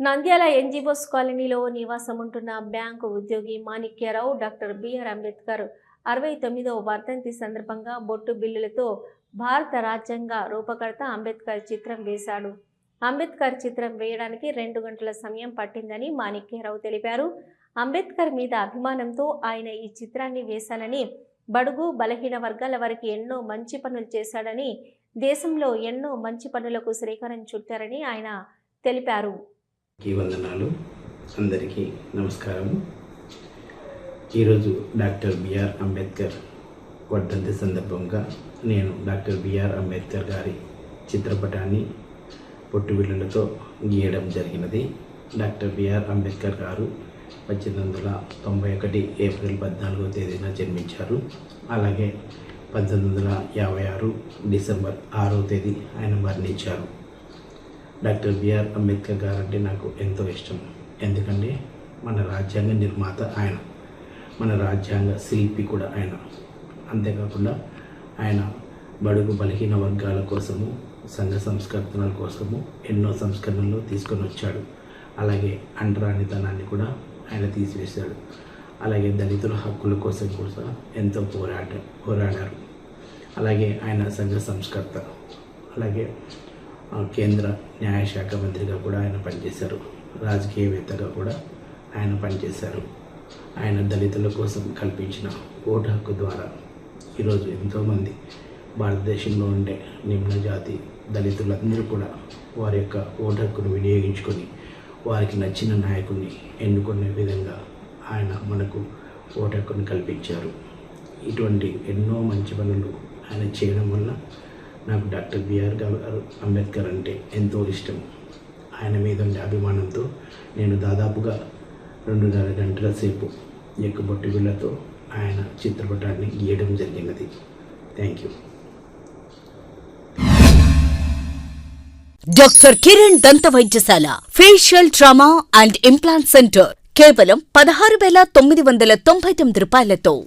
Nandyal NGOs కాలనీలో నివాసం ఉంటున్న బ్యాంకు ఉద్యోగి మాణిక్యరావు డాక్టర్ బిఆర్ అంబేద్కర్ అరవై తొమ్మిదవ వర్ధంతి సందర్భంగా బొట్టు బిల్లులతో భారత రాజ్యాంగ రూపకర్త అంబేద్కర్ చిత్రం వేశాడు. అంబేద్కర్ చిత్రం వేయడానికి రెండు గంటల సమయం పట్టిందని మాణిక్యరావు తెలిపారు. అంబేద్కర్ మీద అభిమానంతో ఆయన ఈ చిత్రాన్ని వేశానని బడుగు బలహీన వర్గాల వారికి ఎన్నో మంచి పనులు చేశాడని దేశంలో ఎన్నో మంచి పనులకు శ్రీకారం చుట్టారని ఆయన తెలిపారు. వందనాలు. అందరికీ నమస్కారం ఈరోజు డాక్టర్ బిఆర్ అంబేద్కర్ వర్ధంతి సందర్భంగా నేను డాక్టర్ బిఆర్ అంబేద్కర్ గారి చిత్రపటాన్ని పొట్టుబిళ్ళలతో గీయడం జరిగినది. డాక్టర్ బిఆర్ అంబేద్కర్ గారు పద్దెనిమిది వందల తొంభై ఒకటి ఏప్రిల్ పద్నాలుగో తేదీన జన్మించారు. అలాగే పద్దెనిమిది వందల యాభై ఆరు డిసెంబర్ ఆరో తేదీ ఆయన మరణించారు. డాక్టర్ బిఆర్ అంబేద్కర్ గారు అంటే నాకు ఎంతో ఇష్టం. ఎందుకంటే మన రాజ్యాంగ నిర్మాత ఆయన. మన రాజ్యాంగ శిల్పి కూడా ఆయన. అంతేకాకుండా ఆయన బడుగు బలహీన వర్గాల కోసము సంఘ సంస్కరణల కోసము ఎన్నో సంస్కరణలు తీసుకొని వచ్చాడు. అలాగే అంటరానితనాన్ని కూడా ఆయన తీసివేశాడు. అలాగే దళితుల హక్కుల కోసం కూడా ఎంతో పోరాట పోరాడారు. అలాగే ఆయన సంఘ సంస్కర్త. అలాగే కేంద్ర న్యాయశాఖ మంత్రిగా కూడా ఆయన పనిచేశారు. రాజకీయవేత్తగా కూడా ఆయన పనిచేశారు. ఆయన దళితుల కోసం కల్పించిన ఓటు హక్కు ద్వారా ఈరోజు ఎంతోమంది భారతదేశంలో ఉండే నిమ్న జాతి దళితులందరూ కూడా వారి యొక్క ఓటు హక్కును వినియోగించుకొని వారికి నచ్చిన నాయకుడిని ఎన్నుకునే విధంగా ఆయన మనకు ఓటు హక్కును కల్పించారు. ఇటువంటి ఎన్నో మంచి పనులు ఆయన చేయడం వల్ల నాకు డాక్టర్ బిఆర్ గారు అంబేద్కర్ అంటే ఎంతో ఇష్టం. ఆయన మీద ఉండే అభిమానంతో నేను దాదాపుగా రెండున్నర గంటల సేపు ఎక్కుబొట్టి బిళ్ళతో ఆయన చిత్రపటాన్ని గీయడం జరిగినది. Thank you. డాక్టర్ కిరణ్ దంత వైద్యశాల facial trauma and implant centre కేవలం పదహారు వేల తొమ్మిది వందల తొంభై తొమ్మిది రూపాయలతో.